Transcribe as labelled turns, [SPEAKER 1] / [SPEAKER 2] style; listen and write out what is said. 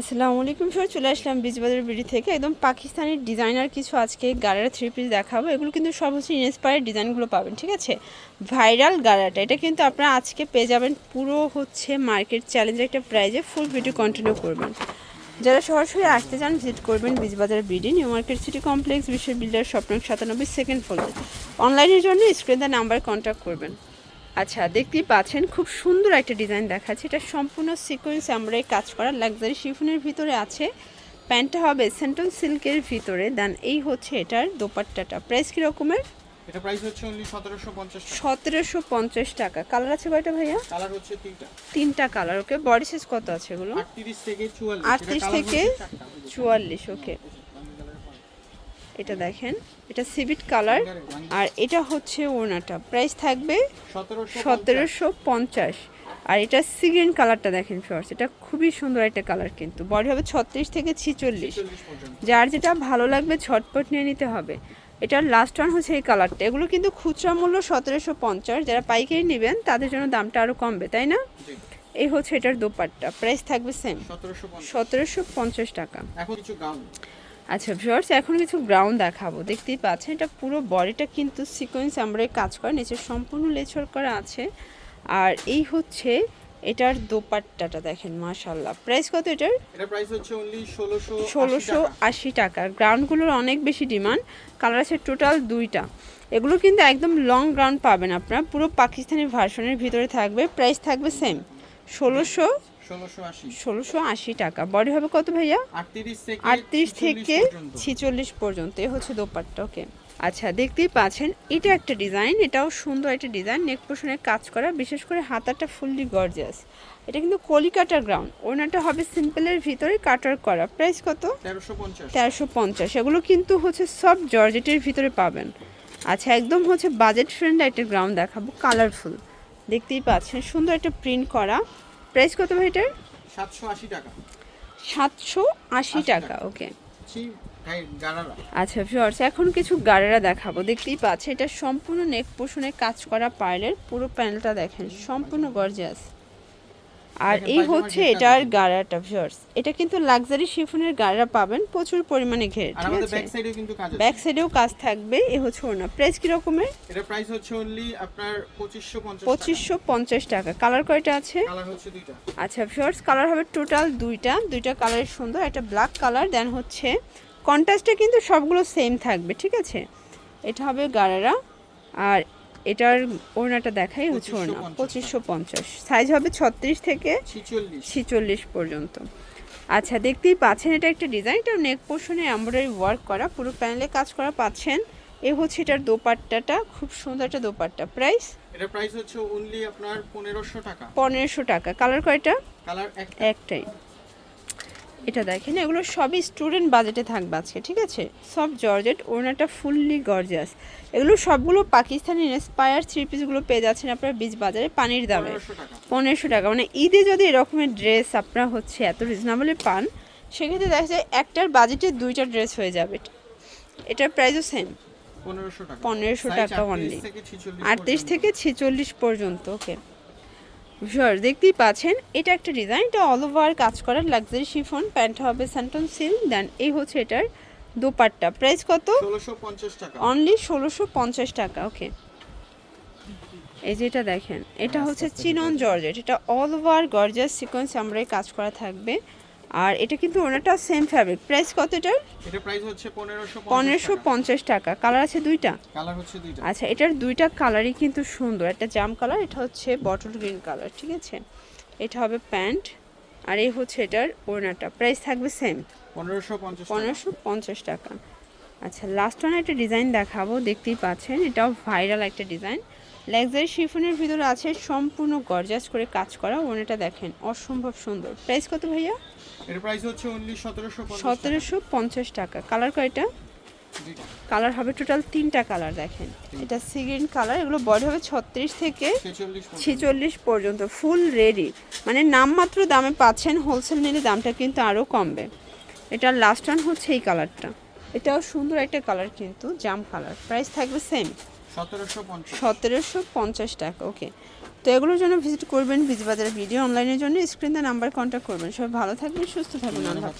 [SPEAKER 1] আসসালামু আলাইকুম স্যার চলে আসলাম বীজবাজার বিডি থেকে। একদম পাকিস্তানি ডিজাইনার কিছু আজকে গাড়ার থ্রি পিস দেখাবো। এগুলো কিন্তু সব হচ্ছে ইন্সপায়ার ডিজাইনগুলো পাবেন, ঠিক আছে? ভাইরাল গাড়াটা এটা কিন্তু আপনারা আজকে পেয়ে যাবেন পুরো হচ্ছে মার্কেট চ্যালেঞ্জের একটা প্রাইজে ফুল ভিডিও কন্টিনিউ করবেন। যারা সরাসরি আসতে চান ভিজিট করবেন Bijbazar BD new market city complex বিশ্ব বিল্ডার স্বপ্ন সাতানব্বই সেকেন্ড ফ্লোরে অনলাইনের জন্য স্ক্রিন নাম্বার কন্ট্যাক্ট করবেন। আচ্ছা দেখতেই পাচ্ছেন খুব সুন্দর একটা ডিজাইন দেখাচ্ছে। এটা সম্পূর্ণ সিকোয়েন্স আমরা কাজ করা লাক্সারি শিফনের ভিতরে আছে। প্যান্টটা হবে সেন্টন সিল্কের ভিতরে। দেন এই হচ্ছে এটার দোপাট্টাটা। প্রাইস কী রকমের?
[SPEAKER 2] এটা প্রাইস হচ্ছে অনলি সতেরোশো পঞ্চাশ টাকা।
[SPEAKER 1] কালার আছে কয়টা ভাইয়া?
[SPEAKER 2] কালার হচ্ছে তিনটা।
[SPEAKER 1] তিনটা কালার ওকে বডি সাইজ কত আছে এগুলো?
[SPEAKER 2] থেকে চুয়াল্লিশ।
[SPEAKER 1] ওকে এটা দেখেন এটা সিভিট কালার আর এটা হচ্ছে ওড়নাটা। প্রাইস থাকবে
[SPEAKER 2] সতেরোশো
[SPEAKER 1] পঞ্চাশ। আর এটা সিগ্রিন কালারটা দেখেন ফিওর্স এটা খুবই সুন্দর একটা কালার কিন্তু। বডি হবে ছত্রিশ থেকে ছিচল্লিশ। যার যেটা ভালো লাগবে ছটপট নিয়ে নিতে হবে। এটার লাস্ট ওয়ান হচ্ছে এই কালারটা। এগুলো কিন্তু খুচরা মূল্য সতেরোশো পঞ্চাশ। যারা পাইকারি নেবেন তাদের জন্য দামটা আরও কমবে তাই না? এই হচ্ছে এটার দোপাট্টা। প্রাইস থাকবে সেম
[SPEAKER 2] সতেরোশো পঞ্চাশ।
[SPEAKER 1] সতেরোশো পঞ্চাশ টাকা।
[SPEAKER 2] এখন কিছু গাউন
[SPEAKER 1] আচ্ছা ভিউয়ার্স এখন কিছু গ্রাউন্ড দেখাবো। দেখতেই পাচ্ছেন এটা পুরো বডিটা কিন্তু সিকোয়েন্স আমরা কাজ করা নিচে সম্পূর্ণ লেচর করা আছে। আর এই হচ্ছে এটার দোপাট্টাটা দেখেন মাশাল্লাহ প্রাইস কত এটার?
[SPEAKER 2] এটা প্রাইস হচ্ছে অনলি ষোলোশো
[SPEAKER 1] ষোলোশো আশি টাকা। গ্রাউন্ডগুলোর অনেক বেশি ডিমান্ড কালার আছে টোটাল দুইটা। এগুলো কিন্তু একদম লং গ্রাউন্ড পাবেন আপনারা পুরো পাকিস্তানি ভার্সনের ভিতরে থাকবে প্রাইস থাকবে সেম ষোলোশো
[SPEAKER 2] ষোলোশো আশি।
[SPEAKER 1] টাকা। বডি হবে কত ভাইয়া?
[SPEAKER 2] আটত্রিশ থেকে
[SPEAKER 1] আটত্রিশ
[SPEAKER 2] 46
[SPEAKER 1] থেকে
[SPEAKER 2] পর্যন্ত।
[SPEAKER 1] ছিচল্লিশ পর্যন্ত। এ হচ্ছে দোপাট্টা ওকে। আচ্ছা দেখতেই পাচ্ছেন এটা একটা ডিজাইন এটাও সুন্দর একটা ডিজাইন নেক পোষণের কাজ করা বিশেষ করে হাতাটা ফুললি গর্জিয়াস। এটা কিন্তু কলিকাটার গ্রাউন্ড ওনাটা হবে সিম্পলের ভিতরে কাটার করা। প্রাইস কত?
[SPEAKER 2] তেরোশো পঞ্চাশ।
[SPEAKER 1] এগুলো কিন্তু হচ্ছে সব জর্জেটের ভিতরে পাবেন। আচ্ছা একদম হচ্ছে বাজেট ফ্রেন্ড একটা গ্রাউন্ড দেখাবো কালারফুল দেখতেই পাচ্ছেন সুন্দর একটা প্রিন্ট করা। প্রাইস কত ভাই এটার?
[SPEAKER 2] সাতশো আশি টাকা।
[SPEAKER 1] সাতশো আশি টাকা ওকে আচ্ছা ভিউয়ার্স এখন কিছু গাড়েরা দেখাবো। দেখতেই পাচ্ছে এটা সম্পূর্ণ নেক পোষণে কাজ করা পার্লের পুরো প্যানেলটা দেখেন সম্পূর্ণ গর্জিয়াস আর এই হচ্ছে এটার। গাড়াটা ভিউয়ার্স এটা কিন্তু লাক্সারি শিফনের গাড়া পাবেন প্রচুর পরিমাণে ঘের
[SPEAKER 2] আর
[SPEAKER 1] ঠিক
[SPEAKER 2] আমাদের
[SPEAKER 1] আছে?
[SPEAKER 2] ব্যাক সাইডেও কিন্তু কাজ আছে।
[SPEAKER 1] ব্যাক সাইডেও কাজ থাকবে এ হচ্ছে ওনা প্রাইস কি রকমের?
[SPEAKER 2] এটা প্রাইস হচ্ছে অনলি আপনার পঁচিশশো পঞ্চাশ
[SPEAKER 1] পঁচিশশো পঞ্চাশ টাকা। কালার কয়টা আছে?
[SPEAKER 2] কালার হচ্ছে দুইটা।
[SPEAKER 1] আচ্ছা ভিউয়ার্স কালার হবে টোটাল দুইটা। দুইটা কালারের সুন্দর একটা ব্ল্যাক কালার দেন হচ্ছে কন্ট্রাস্টে কিন্তু সবগুলো সেম থাকবে ঠিক আছে? এটা হবে গাড়ারা। আর এটার ওড়নাটা দেখাই হচ্ছে ওড়না। পঁচিশশো পঞ্চাশ সাইজ হবে ছত্রিশ থেকে
[SPEAKER 2] ছিচল্লিশ।
[SPEAKER 1] ছিচল্লিশ পর্যন্ত। আচ্ছা দেখতেই পাচ্ছেন এটা একটা ডিজাইন এটা নেক পোর্শনে এমব্রয়ডারি ওয়ার্ক করা পুরো প্যানেলে কাজ করা পাচ্ছেন। এ হচ্ছে এটার দোপাট্টাটা খুব সুন্দর একটা দোপাট্টা। প্রাইস
[SPEAKER 2] এটা প্রাইস হচ্ছে অনলি আপনার পনেরোশো টাকা।
[SPEAKER 1] পনেরোশো টাকা। কালার কয়টা?
[SPEAKER 2] কালার
[SPEAKER 1] একটাই। এটা দেখেন এগুলো সবই স্টুডেন্ট বাজেটে থাকবে আজকে ঠিক আছে? সব জর্জেট ওনাটা ফুললি গর্জিয়াস এগুলো সবগুলো পাকিস্তানি ইন্সপায়ার থ্রি পিসগুলো পেয়ে যাচ্ছেন আপনার বীজ বাজারে পানির দামে।
[SPEAKER 2] পনেরোশো টাকা।
[SPEAKER 1] মানে ঈদে যদি এরকমের ড্রেস আপনারা হচ্ছে এত রিজনেবলে পান সেক্ষেত্রে দেখা যায় একটার বাজেটে দুইটা ড্রেস হয়ে যাবে। এটার প্রাইসও সেম
[SPEAKER 2] পনেরোশো টাকা।
[SPEAKER 1] পনেরোশো
[SPEAKER 2] Size
[SPEAKER 1] টাকা
[SPEAKER 2] 38
[SPEAKER 1] only।
[SPEAKER 2] থেকে 46
[SPEAKER 1] আটত্রিশ থেকে ছেচল্লিশ পর্যন্ত ওকে ভিউয়ার দেখতেই পাচ্ছেন এটা একটা ডিজাইন এটা অল ওভার কাজ করার লাক্সারি শিফন প্যান্ট হবে স্যান্টন সিল দেন এই হচ্ছে এটার দোপাট্টা। প্রাইস কত?
[SPEAKER 2] 1650 টাকা।
[SPEAKER 1] অনলি ষোলোশো পঞ্চাশ টাকা ওকে এই যে এটা দেখেন এটা হচ্ছে চিনন জর্জেট এটা অল ওভার গর্জাস সিকোয়েন্স আমরা কাজ করা থাকবে। আর এটা কিন্তু ওনাটা সেম ফ্যাব্রিক প্রাইস কত এটার?
[SPEAKER 2] এটা প্রাইস হচ্ছে 1550
[SPEAKER 1] পনেরোশো পঞ্চাশ টাকা। কালার আছে দুইটা?
[SPEAKER 2] কালার হচ্ছে দুইটা।
[SPEAKER 1] আচ্ছা এটার দুইটা কালারই কিন্তু সুন্দর। একটা জাম কালার এটা হচ্ছে বটল গ্রিন কালার ঠিক আছে? এটা হবে প্যান্ট আর এই হচ্ছে এটার ওড়নাটা। প্রাইস থাকবে সেম
[SPEAKER 2] 1550 টাকা।
[SPEAKER 1] পনেরোশো পঞ্চাশ টাকা। আচ্ছা লাস্ট ওয়ান একটা ডিজাইন দেখাবো দেখতেই পাচ্ছেন। এটাও ভাইরাল একটা ডিজাইন লাক্সারি শিফনের ভিতরে আছে সম্পূর্ণ গর্জাস করে কাজ করা ওনাটা দেখেন অসম্ভব সুন্দর। প্রাইস কত ভাইয়া?
[SPEAKER 2] এর প্রাইস হচ্ছে অনলি 1750
[SPEAKER 1] সতেরোশো পঞ্চাশ টাকা। কালার কয়টা? কালার হবে টোটাল তিনটা কালার দেখেন। এটা সিগ্রিন কালার এগুলো বডি হবে ছত্রিশ থেকে
[SPEAKER 2] 46 পর্যন্ত।
[SPEAKER 1] ছেচল্লিশ পর্যন্ত ফুল রেডি মানে নামমাত্র দামে পাচ্ছেন হোলসেল নিলে দামটা কিন্তু আরও কমবে। এটার লাস্ট ওয়ান হচ্ছে এই কালারটা এটাও সুন্দর একটা কালার কিন্তু জাম কালার প্রাইস থাকবে সেম
[SPEAKER 2] 1750
[SPEAKER 1] সতেরোশো পঞ্চাশ। টাকা ওকে তো এগুলোর জন্য ভিজিট করবেন বিজবাজার ভিডিও অনলাইনের জন্য স্ক্রিনে নাম্বার কন্ট্যাক্ট করবেন। সবাই ভালো থাকবেন সুস্থ থাকবেন আল্লাহ